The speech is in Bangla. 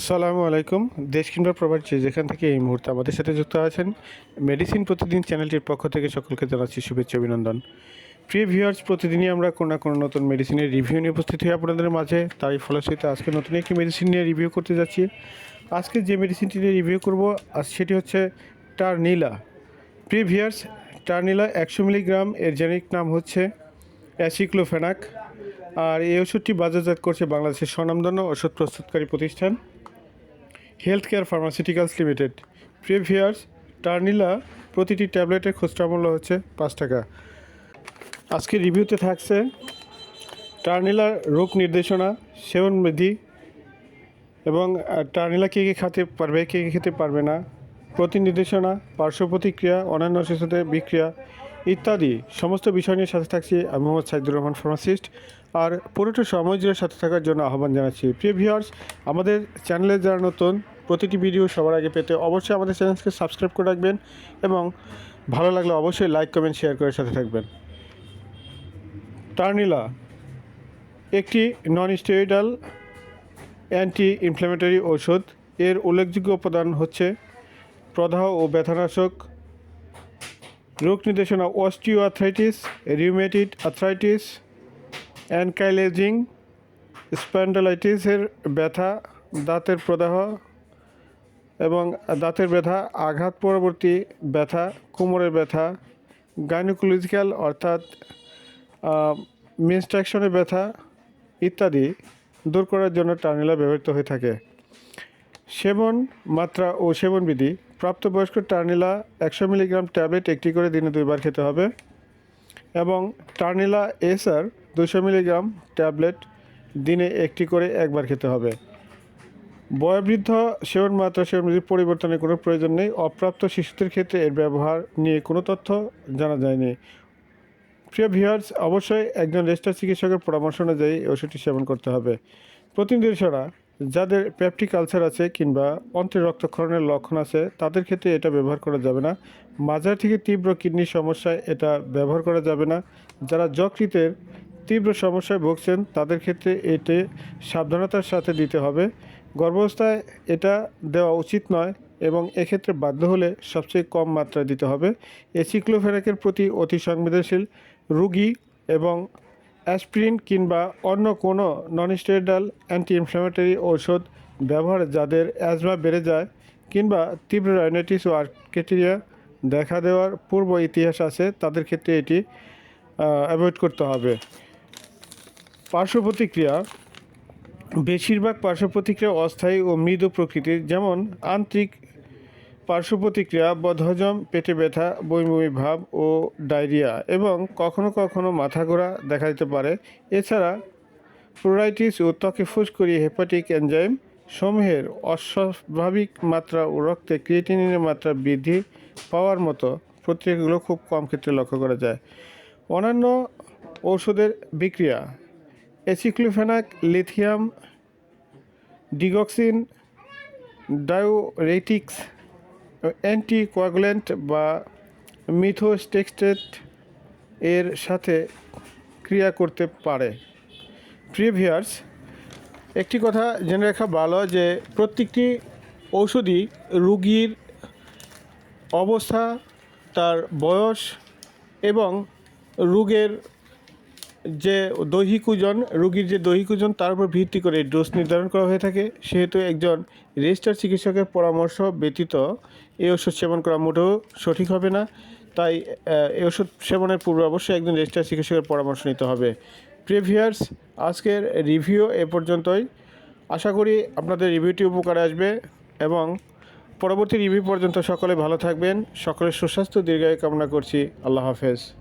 আসসালামু আলাইকুম। দেশ কিংবা প্রবাসী যেখান থেকে এই মুহূর্তে আমাদের সাথে যুক্ত আছেন মেডিসিন প্রতিদিন চ্যানেলটির পক্ষ থেকে সকলকে জানাচ্ছি শুভেচ্ছা, অভিনন্দন। প্রিয় ভিউয়ার্স প্রতিদিনই আমরা কোনো না কোনো নতুন মেডিসিনের রিভিউ নিয়ে উপস্থিত হই আপনাদের মাঝে। তারই ফলশ্রুতিতে আজকে নতুন একটি মেডিসিন নিয়ে রিভিউ করতে যাচ্ছি। আজকে যে মেডিসিনটি নিয়ে রিভিউ করব, আজ সেটি হচ্ছে টার্নিলা প্রিয় ভিউয়ার্স টার্নিলা একশো মিলিগ্রাম, এর জেনিক নাম হচ্ছে অ্যাসিক্লোফেনাক আর এই ওষুধটি বাজারজাত করছে বাংলাদেশের স্বনামধন্য ওষুধ প্রস্তুতকারী প্রতিষ্ঠান। হেলথ কেয়ার ফার্মাসিউটিক্যালস লিমিটেড প্রিভিয়ার্স টার্নিলা প্রতিটি ট্যাবলেটের খুচরা মূল্য হচ্ছে পাঁচ টাকা। আজকে রিভিউতে থাকছে টার্নিলার রোগ নির্দেশনা, সেবন বিধি এবং টার্নিলা কে কে খেতে পারবে, কে কে খেতে পারবে না প্রতি নির্দেশনা পার্শ্ব প্রতিক্রিয়া, অন্যান্য শিশুদের বিক্রিয়া ইত্যাদি। সমস্ত বিষয় নিয়ে সাথে থাকছি আমি মোহাম্মদ সাইদুর রহমান, ফার্মাসিস্ট। আর পুরোটা সময় জুড়ে সাথে থাকার জন্য আহ্বান জানাচ্ছি। প্রিয় ভিউয়ার্স আমাদের চ্যানেলে যারা নতুন প্রতিটি ভিডিও সবার আগে পেতে অবশ্যই আমাদের চ্যানেলকে সাবস্ক্রাইব করে রাখবেন এবং ভালো লাগলে অবশ্যই লাইক, কমেন্ট, শেয়ার করে সাথে থাকবেন। টার্নিলা, একটি নন স্টেরয়েডাল অ্যান্টি ইনফ্ল্যামেটরি ঔষধ। এর উল্লেখযোগ্য উপাদান হচ্ছে প্রদাহ ও ব্যথানাশক, রোগ নির্দেশনা osteo arthritis rheumatoid arthritis ankylosing স্প্যান্ডালাইটিসের ব্যথা, দাঁতের প্রদাহ এবং দাঁতের ব্যথা, আঘাত পরবর্তী ব্যথা, কোমরের ব্যথা গাইনোকোলজিক্যাল অর্থাৎ মিনস্ট্রাকশনের ব্যথা ইত্যাদি দূর করার জন্য টার্নিলা ব্যবহৃত হয়ে থাকে। সেবন মাত্রা ও সেবনবিধি প্রাপ্তবয়স্ক টার্নিলা একশো মিলিগ্রাম ট্যাবলেট একটি করে দিনে দুইবার খেতে হবে এবং টার্নিলা এসআর দুশো মিলিগ্রাম ট্যাবলেট দিনে একটি করে একবার খেতে হবে। বয়োবৃদ্ধ সেবন মাত্রা সেবনবিধি পরিবর্তনের কোনো প্রয়োজন নেই। অপ্রাপ্ত শিশুদের ক্ষেত্রে এর ব্যবহার নিয়ে কোনো তথ্য জানা যায়নি। প্রিয় ভিউয়ার্স, অবশ্যই একজন রেজিস্টার চিকিৎসকের পরামর্শ অনুযায়ী ওষুধটি সেবন করতে হবে। প্রতিনিধিরা যাদের পেপটিক আলসার আছে কিংবা অন্ত্রের রক্তক্ষরণের লক্ষণ আছে, তাদের ক্ষেত্রে এটা ব্যবহার করা যাবে না। মাজার থেকে তীব্র কিডনির সমস্যায় এটা ব্যবহার করা যাবে না। যারা যকৃতের তীব্র সমস্যায় ভুগছেন, তাদের ক্ষেত্রে এতে সাবধানতার সাথে দিতে হবে। গর্ভাবস্থায় এটা দেওয়া উচিত নয় এবং এক্ষেত্রে বাধ্য হলে সবচেয়ে কম মাত্রায় দিতে হবে। এসিক্লোফেরাকের প্রতি অতি সংবেদনশীল রুগী এবং অ্যাসপিরিন কিংবা অন্য কোনো নন স্টেরয়েডাল অ্যান্টি ইনফ্ল্যামেটরি ঔষধ ব্যবহার যাদের অ্যাজমা বেড়ে যায় কিংবা তীব্র রাইনাইটিস ও আর্কেটেরিয়া দেখা দেওয়ার পূর্ব ইতিহাস আছে, তাদের ক্ষেত্রে এটি অ্যাভয়েড করতে হবে। পার্শ্ব প্রতিক্রিয়া বেশিরভাগ পার্শ্ব প্রতিক্রিয়া অস্থায়ী ও মৃদু প্রকৃতির, যেমন আন্তরিক পার্শ্ব প্রতিক্রিয়া বদহজম, পেটে ব্যথা বমি ভাব ও ডায়রিয়া এবং কখনো কখনো মাথা ঘোরা দেখা দিতে পারে। এছাড়া প্লোরাইটিস ও ত্বকে ফুসকুড়ি হেপাটিক এনজাইম সমূহের অস্বাভাবিক মাত্রা ও রক্তে ক্রিয়েটিনিনের মাত্রা বৃদ্ধি পাওয়ার মতো প্রতিক্রিয়াগুলো খুব কম ক্ষেত্রে লক্ষ্য করা যায়। অন্যান্য ঔষধের বিক্রিয়া aceclofenac, lithium, digoxin, diuretics, anticoagulant বা মিথোস্টেক্সটেট এর সাথে ক্রিয়া করতে পারে। প্রিভিয়ার্স একটি কথা জেনে রাখা ভালো যে প্রত্যেকটি ঔষধই রুগীর অবস্থা, তার বয়স এবং রোগের যে দৈহিক ওজন রোগীর যে দৈহিক ওজন তার উপর ভিত্তি করে ডোজ নির্ধারণ করা হয়ে থাকে। সেহেতু একজন রেজিস্টার চিকিৎসকের পরামর্শ ব্যতীত এই ওষুধ সেবন করা মোটেও সঠিক হবে না। তাই এই ওষুধ সেবনের পূর্বে অবশ্যই একজন রেজিস্টার চিকিৎসকের পরামর্শ নিতে হবে। প্রিভিয়ার্স আজকের রিভিউ এ পর্যন্তই। আশা করি আপনাদের রিভিউটি উপকারে আসবে এবং পরবর্তী রিভিউ পর্যন্ত সকলে ভালো থাকবেন। সকলের সুস্বাস্থ্য, দীর্ঘায়ু কামনা করছি। আল্লাহ হাফেজ।